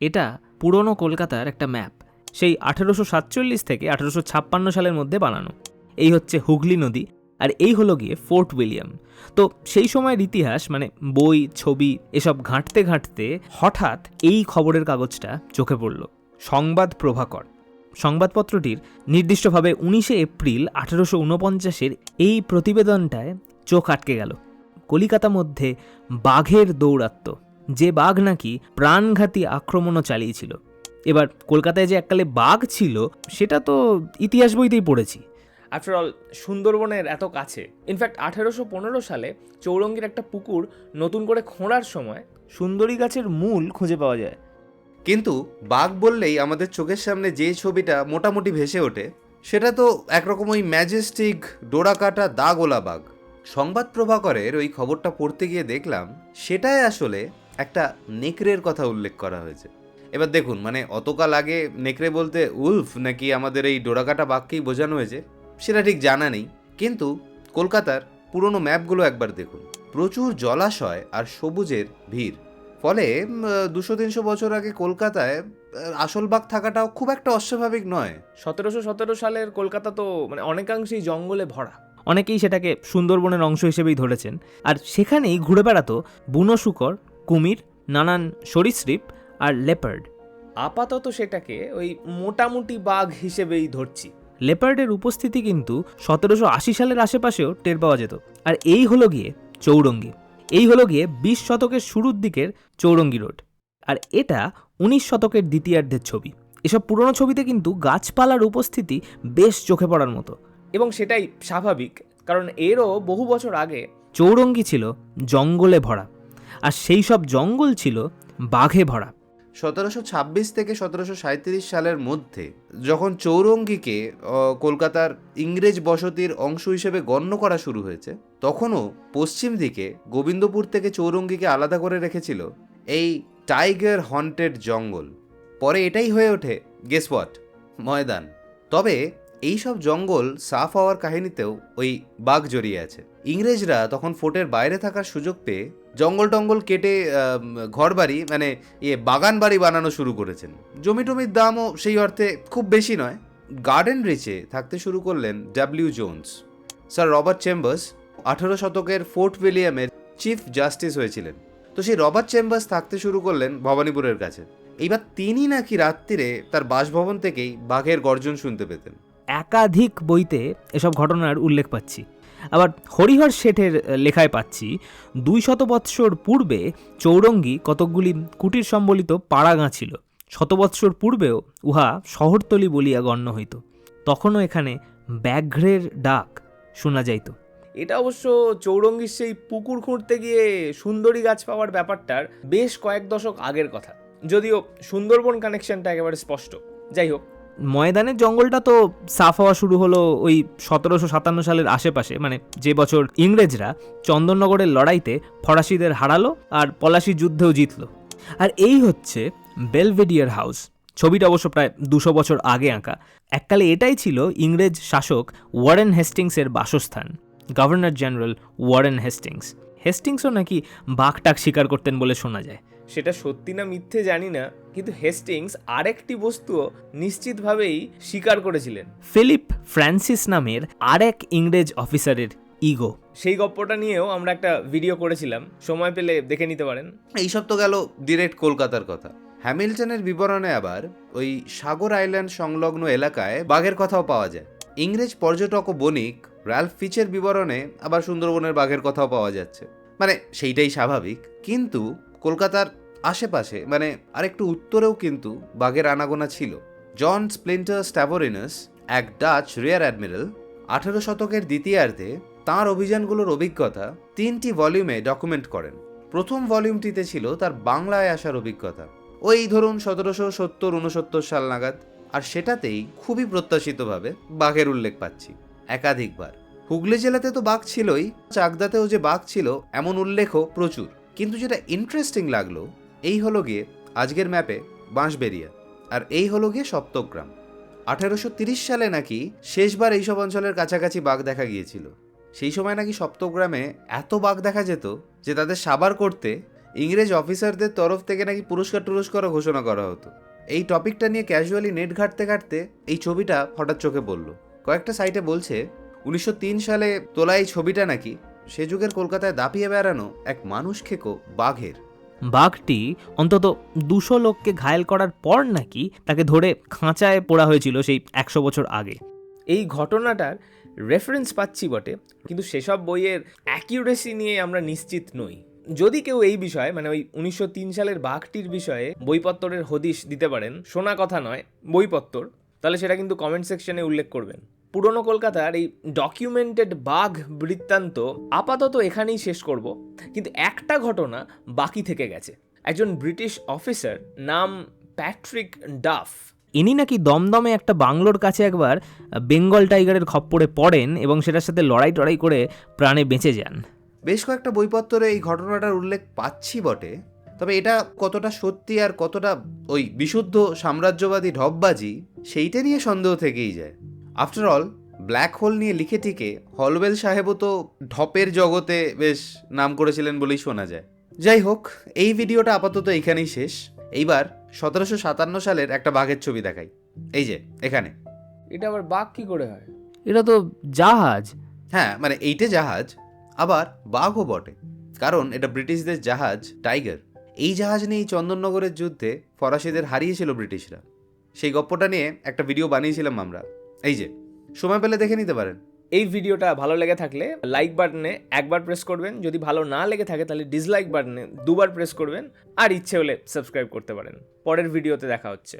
এটা পুরনো কলকাতার একটা ম্যাপ। সেই আঠেরোশো সাতচল্লিশ থেকে আঠেরোশো ছাপ্পান্ন সালের মধ্যে বানানো। এই হচ্ছে হুগলি নদী আর এই হলো গিয়ে ফোর্ট উইলিয়াম। তো সেই সময়ের ইতিহাস মানে বই, ছবি, এসব ঘাঁটতে ঘাঁটতে হঠাৎ এই খবরের কাগজটা চোখে পড়ল। সংবাদ প্রভাকর। সংবাদপত্রটির নির্দিষ্টভাবে উনিশে এপ্রিল আঠেরোশো উনপঞ্চাশের এই প্রতিবেদনটায় চোখ আটকে গেল। কলিকাতা মধ্যে বাঘের দৌরাত্ম্য। যে বাঘ নাকি প্রাণঘাতী আক্রমণও চালিয়েছিল। এবার কলকাতায় যে এককালে বাঘ ছিল সেটা তো ইতিহাস বইতেই পড়েছি। আফটার অল সুন্দরবনের এত কাছে। ইনফ্যাক্ট আঠেরোশো পনেরো সালে চৌরঙ্গির একটা পুকুর নতুন করে খোঁড়ার সময় সুন্দরী গাছের মূল খুঁজে পাওয়া যায়। কিন্তু বাঘ বললেই আমাদের চোখের সামনে যে ছবিটা মোটামুটি ভেসে ওঠে সেটা তো একরকম ওই ম্যাজেস্টিক ডোরাকাটা দাগোলা বাঘ। সংবাদ প্রভাকরের ওই খবরটা পড়তে গিয়ে দেখলাম সেটাই আসলে একটা নেকড়ের কথা উল্লেখ করা হয়েছে। এবার দেখুন মানে অতকাল আগে নেকড়ে বলতে উলফ নাকি আমাদের এই ডোরাকাটা বাঘকেই বোঝানো হয়েছে সেটা ঠিক জানা নেই। কিন্তু কলকাতার পুরনো ম্যাপগুলো একবার দেখুন। প্রচুর জলাশয় আর সবুজের ভিড়। ফলে দুশো তিনশো বছর আগে কলকাতায় আসল বাঘ থাকাটাও খুব একটা অস্বাভাবিক নয়। সতেরোশো সতেরো সালের কলকাতা তো মানে অনেকাংশেই জঙ্গলে ভরা। অনেকেই সেটাকে সুন্দরবনের অংশ হিসেবেই ধরেছেন। আর সেখানেই ঘুরে বেড়াতো বুনো শুকর কুমির নানান সরীসৃপ আর লেপার্ড। আপাতত সেটাকে ওই মোটামুটি বাঘ হিসেবেই ধরছি। লেপার্ডের উপস্থিতি কিন্তু সতেরোশো আশি সালের আশেপাশেও টের পাওয়া যেত। আর এই হলো গিয়ে চৌরঙ্গি। এই হলো গিয়ে বিশ শতকের শুরুর দিকের চৌরঙ্গি রোড। আর এটা উনিশ শতকের দ্বিতীয়ার্ধের ছবি। এসব পুরনো ছবিতে কিন্তু গাছপালার উপস্থিতি বেশ চোখে পড়ার মতো। এবং সেটাই স্বাভাবিক কারণ এরও বহু বছর আগে চৌরঙ্গি ছিল জঙ্গলে ভরা। আর সেই সব জঙ্গল ছিল বাঘে ভরা। সতেরোশো ছাব্বিশ থেকে সতেরোশো সাঁত্রিশ সালের মধ্যে যখন চৌরঙ্গিকে কলকাতার ইংরেজ বসতির অংশ হিসেবে গণ্য করা শুরু হয়েছে, তখনও পশ্চিম দিকে গোবিন্দপুর থেকে চৌরঙ্গিকে আলাদা করে রেখেছিল এই টাইগার হন্টেড জঙ্গল। পরে এটাই হয়ে ওঠে গেসওয়াট ময়দান। তবে এই সব জঙ্গল সাফ হওয়ার কাহিনীতেও ওই বাঘ জড়িয়ে আছে। ইংরেজরা তখন ফোর্টের বাইরে থাকার সুযোগ পেয়ে জঙ্গল টঙ্গল কেটে ঘর বাড়ি মানে ইয়ে বাগান বাড়ি বানানো শুরু করেছেন। জমি টমির দামও সেই অর্থে খুব বেশি নয়। গার্ডেন রিচে থাকতে শুরু করলেন W Jones sir Robert Chambers আঠেরো শতকের ফোর্ট উইলিয়ামের চিফ জাস্টিস হয়েছিলেন। তো সেই রবার্ট চেম্বার্স থাকতে শুরু করলেন ভবানীপুরের কাছে। এইবার তিনি নাকি রাত্রিরে তার বাসভবন থেকেই বাঘের গর্জন শুনতে পেতেন। একাধিক বইতে এসব ঘটনার উল্লেখ পাচ্ছি। আবার হরিহর শেঠের লেখায় পাচ্ছি, দুই শত বৎসর পূর্বে চৌরঙ্গি কতকগুলি কুটির সম্বলিত পাড়াগাঁ ছিল। শতবৎসর পূর্বেও উহা শহরতলি বলিয়া গণ্য হইত। তখনও এখানে ব্যাঘ্রের ডাক শোনা যাইত। এটা অবশ্য চৌরঙ্গির সেই পুকুর খুঁড়তে গিয়ে সুন্দরী গাছ পাওয়ার ব্যাপারটার বেশ কয়েক দশক আগের কথা। যদিও সুন্দরবন কানেকশনটা একেবারে স্পষ্ট। যাই হোক ময়দানের জঙ্গলটা তো সাফ হওয়া শুরু হলো ওই সতেরোশো সাতান্ন সালের আশেপাশে। মানে যে বছর ইংরেজরা চন্দননগরের লড়াইতে ফরাসিদের হারালো আর পলাশি যুদ্ধেও জিতলো। আর এই হচ্ছে বেলভেডিয়ার হাউস। ছবিটা অবশ্য প্রায় দুশো বছর আগে আঁকা। এককালে এটাই ছিল ইংরেজ শাসক ওয়ারেন হেস্টিংসের বাসস্থান, গভর্নর জেনারেল ওয়ারেন হেস্টিংস। হেস্টিংসও নাকি বাঘটাক শিকার করতেন বলে শোনা যায়। সেটা সত্যি না মিথ্যে জানি না কিন্তু হেস্টিংস আরেকটি বস্তুও নিশ্চিতভাবেই স্বীকার করেছিলেন। ফিলিপ ফ্রান্সিস নামের আরেক ইংরেজ অফিসারের ইগো। সেই গপ্পটা নিয়েও আমরা একটা ভিডিও করেছিলাম সময় পেলে দেখে নিতে পারেন। এইসব তো গেল ডিরেক্ট কলকাতার কথা। হ্যামিল্টনের বিবরণে আবার ওই সাগর আইল্যান্ড সংলগ্ন এলাকায় বাঘের কথাও পাওয়া যায়। ইংরেজ পর্যটক ও বণিক র্যালফ ফিচের বিবরণে আবার সুন্দরবনের বাঘের কথাও পাওয়া যাচ্ছে। মানে সেইটাই স্বাভাবিক কিন্তু কলকাতার আশেপাশে মানে আরেকটু উত্তরেও কিন্তু বাঘের আনাগোনা ছিল। জন স্প্লিন্টার স্ট্যাভোরিনাস, এক ডাচ রেয়ার অ্যাডমিরাল, আঠেরো শতকের দ্বিতীয়ার্ধে তাঁর অভিযানগুলোর অভিজ্ঞতা তিনটি ভলিউমে ডকুমেন্ট করেন। প্রথম ভলিউমটিতে ছিল তার বাংলায় আসার অভিজ্ঞতা। ওই ধরুন সতেরোশো সত্তর উনসত্তর সাল নাগাদ, আর সেটাতেই খুবই প্রত্যাশিতভাবে বাঘের উল্লেখ পাচ্ছি, একাধিকবার। হুগলি জেলাতে তো বাঘ ছিলই, চাকদাতেও যে বাঘ ছিল, এমন উল্লেখও প্রচুর। কিন্তু যেটা ইন্টারেস্টিং লাগল, এই হলো গিয়ে আজকের ম্যাপে বাঁশবেরিয়া আর এই হলো গিয়ে সপ্তগ্রাম। আঠারোশো সালে নাকি শেষবার এইসব অঞ্চলের কাছাকাছি বাঘ দেখা গিয়েছিল। সেই সময় নাকি সপ্তগ্রামে এত বাঘ দেখা যেত যে তাদের সাবার করতে ইংরেজ অফিসারদের তরফ থেকে নাকি পুরস্কার টুরস্কারও ঘোষণা করা হতো। এই টপিকটা নিয়ে ক্যাজুয়ালি নেট ঘাঁটতে ঘাঁটতে এই ছবিটা হঠাৎ চোখে পড়ল। কয়েকটা সাইটে বলছে, উনিশশো তিন সালে তোলা এই ছবিটা নাকি সে যুগের কলকাতায় দাপিয়ে বেড়ানো এক মানুষ খেকো বাঘের। বাঘটি অন্তত দুশো লোককে ঘায়েল করার পর নাকি তাকে ধরে খাঁচায় পোড়া হয়েছিল সেই একশো বছর আগে। এই ঘটনাটার রেফারেন্স পাচ্ছি বটে, কিন্তু সেসব বইয়ের অ্যাকিউরেসি নিয়ে আমরা নিশ্চিত নই। যদি কেউ এই বিষয়ে মানে ওই উনিশশো তিন সালের বাঘটির বিষয়ে বইপত্তরের হদিশ দিতে পারেন, শোনা কথা নয়, বইপত্তর, তাহলে সেটা কিন্তু কমেন্ট সেকশনে উল্লেখ করবেন। পুরনো কলকাতার এই ডকুমেন্টেড বাঘ বৃত্তান্ত আপাতত এখানেই শেষ করব। কিন্তু একটা ঘটনা বাকি থেকে গেছে। একজন ব্রিটিশ অফিসার নাম প্যাট্রিক ডাফ। ইনি নাকি দমদমে একটা বাংলোর কাছে একবার বেঙ্গল টাইগারের খপ্পরে পড়েন এবং সেটার সাথে লড়াই টড়াই করে প্রাণে বেঁচে যান। বেশ কয়েকটা বইপত্তরে এই ঘটনাটার উল্লেখ পাচ্ছি বটে। তবে এটা কতটা সত্যি আর কতটা ওই বিশুদ্ধ সাম্রাজ্যবাদী ঢপবাজি সেইটা নিয়ে সন্দেহ থেকেই যায়। আফটার অল ব্ল্যাক হোল নিয়ে লিখে টিকে হলওয়েল সাহেবও তো ঢপের জগতে বেশ নাম করেছিলেন বলেই শোনা যায়। যাই হোক এই ভিডিওটা আপাতত এইখানেই শেষ। এইবার সতেরোশো সাতান্ন সালের একটা বাঘের ছবি দেখাই। এই যে এখানে। এটা আবার বাঘ কি করে হয়? এটা তো জাহাজ। হ্যাঁ মানে এইটা জাহাজ আবার বাঘও বটে। কারণ এটা ব্রিটিশদের জাহাজ টাইগার। এই জাহাজ নিয়েই চন্দননগরের যুদ্ধে ফরাসিদের হারিয়েছিল ব্রিটিশরা। সেই গপ্পটা নিয়ে একটা ভিডিও বানিয়েছিলাম আমরা। এই যে, সময় পেলে দেখে নিতে পারেন। এই ভিডিওটা ভালো লেগে থাকলে লাইক বাটনে একবার প্রেস করবেন। যদি ভালো না লেগে থাকে তাহলে ডিসলাইক বাটনে দুবার প্রেস করবেন। আর ইচ্ছে হলে সাবস্ক্রাইব করতে পারেন। পরের ভিডিওতে দেখা হচ্ছে।